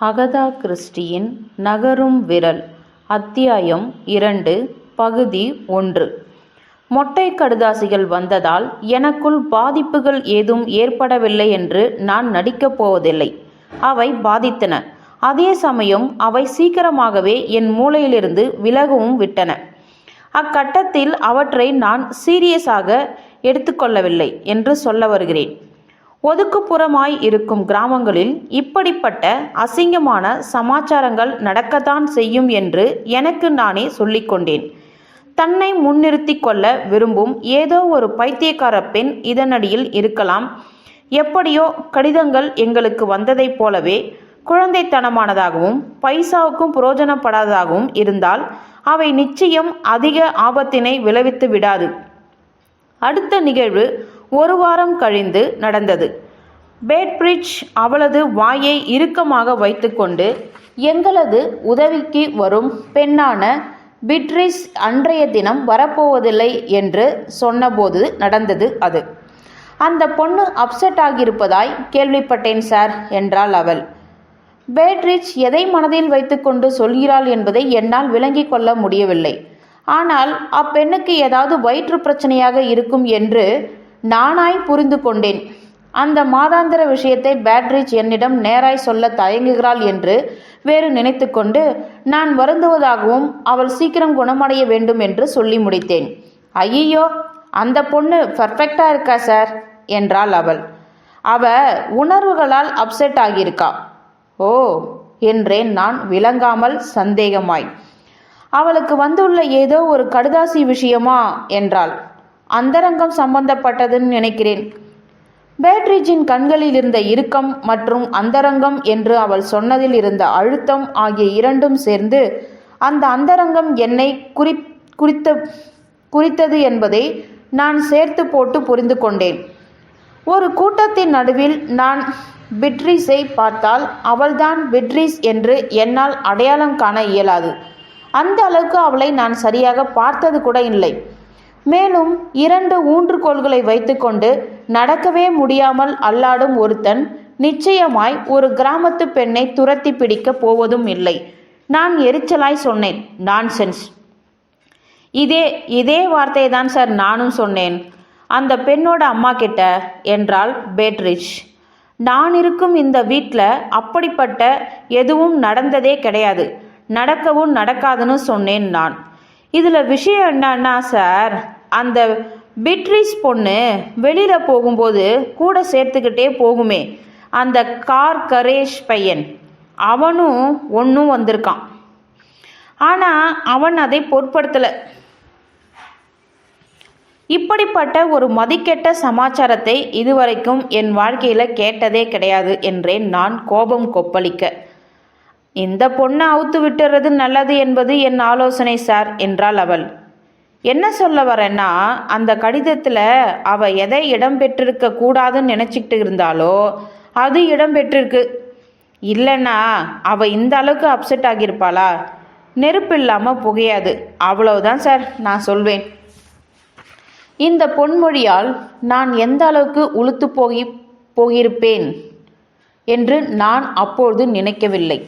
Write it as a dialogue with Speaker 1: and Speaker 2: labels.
Speaker 1: Agatha கிறிஸ்டியின் நகரும் விரல் அத்தியாயம் இரண்டு பகுதி ஒன்று. மொட்டை கடுதாசிகள் வந்ததால் எனக்குள் பாதிப்புகள் ஏதும் ஏற்படவில்லை என்று நான் நடிக்கப் போவதில்லை. அவை பாதித்தன. அதே சமயம் அவை சீக்கிரமாகவே என் மூளையிலிருந்து விலகவும் விட்டன. அக்கட்டத்தில் அவற்றை நான் சீரியஸாக எடுத்துக்கொள்ளவில்லை என்று சொல்ல வருகிறேன். ஒதுக்குப்புறமாய் இருக்கும் கிராமங்களில் இப்படிப்பட்ட அசிங்கமான சமாச்சாரங்கள் நடக்கத்தான் செய்யும் என்று எனக்கு நானே சொல்லிக்கொண்டேன் தன்னை முன்னிறுத்தி கொள்ள விரும்பும் ஏதோ ஒரு பைத்தியக்கார பெண் இதனடியில் இருக்கலாம். எப்படியோ கடிதங்கள் எங்களுக்கு வந்ததைப் போலவே குழந்தைத்தனமானதாகவும் பைசாவுக்கும் புரோஜனப்படாததாகவும் இருந்தால் அவை நிச்சயம் அதிக ஆபத்தினை விளைவித்து விடாது. அடுத்த நிகழ்வு ஒரு வாரம் கழிந்து நடந்தது. பேட்பிரிட்ஜ் அவளது வாயை இறுக்கமாக வைத்துக்கொண்டு எங்களது உதவிக்கு வரும் பெண்ணான பிட்ரிஸ் அன்றைய தினம் வரப்போவதில்லை என்று சொன்னபோது நடந்தது அது. அந்த பொண்ணு அப்செட் ஆகியிருப்பதாய் கேள்விப்பட்டேன் சார் என்றாள் அவள். பேட்ரிச் எதை மனதில் வைத்துக்கொண்டு சொல்கிறாள் என்பதை என்னால் விளங்கிக் கொள்ள முடியவில்லை. ஆனால் அப்பெண்ணுக்கு ஏதாவது வயிற்று பிரச்சனையாக இருக்கும் என்று நானாய் புரிந்து கொண்டேன். அந்த மாதாந்திர விஷயத்தை பேட்ரிச் என்னிடம் நேராய் சொல்ல தயங்குகிறாள் என்று வேறு நினைத்து கொண்டு நான் வருந்துவதாகவும் அவள் சீக்கிரம் குணமடைய வேண்டும் என்று சொல்லி முடித்தேன். ஐயோ அந்த பொண்ணு பர்ஃபெக்டா இருக்கா சார் என்றாள் அவள். அவ உணர்வுகளால் அப்செட் ஆகியிருக்கா? ஓ என்றேன் நான் விளங்காமல் சந்தேகமாய். அவளுக்கு வந்துள்ள ஏதோ ஒரு கடுதாசி விஷயமா? என்றாள். அந்தரங்கம் சம்பந்தப்பட்டதுன்னு நினைக்கிறேன். பேட்ரிஜின் கண்களில் இருந்த இறுக்கம் மற்றும் அந்தரங்கம் என்று அவள் சொன்னதில் இருந்த அழுத்தம் ஆகிய இரண்டும் சேர்ந்து அந்த அந்தரங்கம் என்னை குறி குறித்த குறித்தது என்பதை நான் சேர்த்து போட்டு புரிந்து கொண்டேன். ஒரு கூட்டத்தின் நடுவில் நான் பிட்ரிஸை பார்த்தால் அவள்தான் பிட்ரிஸ் என்று என்னால் அடையாளம் காண இயலாது. அந்த அளவுக்கு அவளை நான் சரியாக பார்த்தது கூட இல்லை. மேலும் இரண்டு ஊன்றுகோள்களை வைத்துக்கொண்டு நடக்கவே முடியாமல் அல்லாடும் ஒருத்தன் நிச்சயமாய் ஒரு கிராமத்து பெண்ணை துரத்தி பிடிக்கப் போவதும் இல்லை. நான் எரிச்சலாய் சொன்னேன். நான்சென்ஸ். இதே இதே வார்த்தை தான் சார் நானும் சொன்னேன். அந்த பெண்ணோட அம்மா கிட்ட என்றாள் பேட்ரிச் நான் இருக்கும் இந்த வீட்டில் அப்படிப்பட்ட எதுவும் நடந்ததே கிடையாது. நடக்கவும் நடக்காதுன்னு சொன்னேன் நான். இதில் விஷயம் என்னன்னா சார் அந்த பிட்ரிஸ் பொண்ணு வெளியில் போகும்போது கூட சேர்த்துக்கிட்டே போகுமே. அந்த கார் கரேஷ் பையன் அவனும் ஒன்றும் வந்திருக்கான். ஆனால் அவன் அதை பொருட்படுத்தலை. இப்படிப்பட்ட ஒரு மதிக்கெட்ட சமாச்சாரத்தை இதுவரைக்கும் என் வாழ்க்கையில் கேட்டதே கிடையாது என்றேன் நான் கோபம் கொப்பளிக்க. இந்த பொண்ணை அவுத்து விட்டுறது நல்லது என்பது என் ஆலோசனை சார் என்றாள் அவள். என்ன சொல்ல வரேன்னா அந்த கடிதத்தில் அவ எதை இடம் பெற்றிருக்க கூடாதுன்னு நினச்சிக்கிட்டு இருந்தாலோ அது இடம் பெற்றிருக்கு. இல்லைன்னா அவ இந்த அளவுக்கு அப்செட் ஆகியிருப்பாளா? நெருப்பு இல்லாமல் புகையாது. அவ்வளவுதான் சார் நான் சொல்வேன். இந்த பொன்மொழியால் நான் எந்த அளவுக்கு உளுத்து போகி போகியிருப்பேன் என்று நான் அப்பொழுது நினைக்கவில்லை.